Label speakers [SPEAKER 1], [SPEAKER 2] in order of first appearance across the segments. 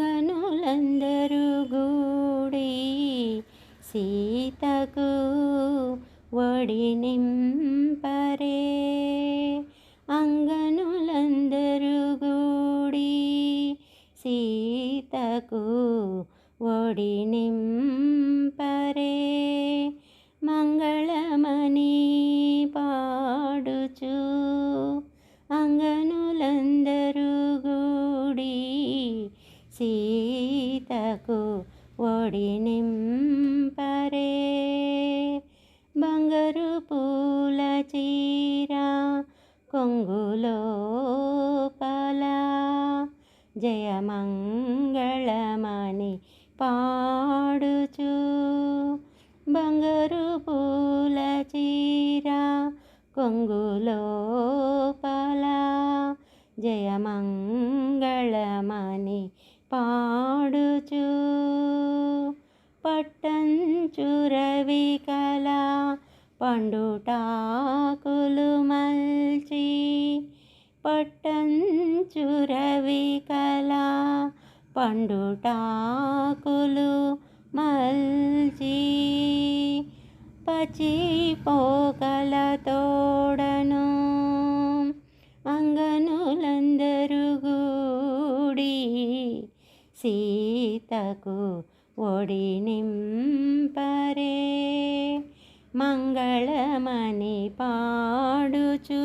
[SPEAKER 1] అంగనులందరూ గూడి సీతకు ఒడి నింపరే. అంగనులందరూ గూడి సీతకు ఒడి సీతకు ఒడి నింపరే. బంగారు పూల చీర కొంగులో పల. జయమంగళమని పాడుచు. బంగారు పూల చీర కొంగులో పల. జయమంగళమని పాడుచు పట్టంచురవి కళ పండుటాకులు మల్చి పట్టంచురవి కళ పండుటాకులు మల్చి పచి పోకల తోడను సీతకు ఒడి నింపరే. మంగళమణి పాడుచు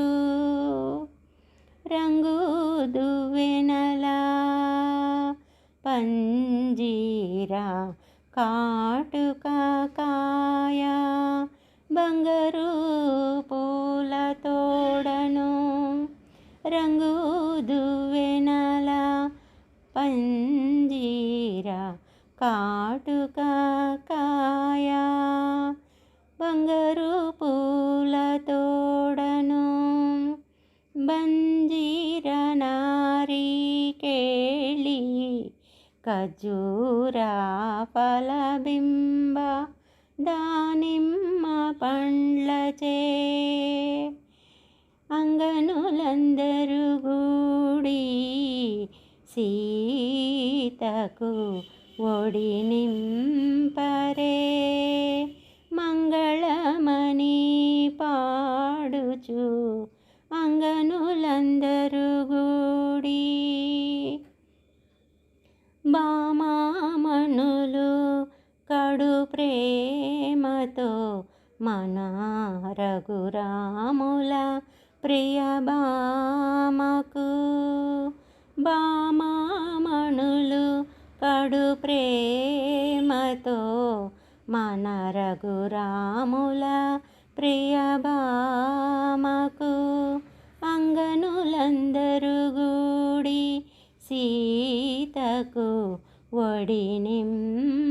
[SPEAKER 1] రంగు దువ్వెనలా. పంజీరా కాటుక కాయ బంగారు పూల తోడను రంగు దువ్వెనల. పంజీరా కాటుక కాయ బంగారు పూల తోడను బంజీర నారీ కేళి ఖజూరా ఫలబింబ దానిమ్మ పండ్లచే అంగనులందరూ గూడి సీతకు ఒడి నింపరే. మంగళమణి పాడుచు అంగనులందరూ గూడి. బామామణులు కడు ప్రేమతో మన రఘురాముల ప్రియ బామకు బా నాడు ప్రేమతో మన రఘురాముల ప్రియ బామకు అంగనులందరూ గూడి సీతకు ఒడి నింపరే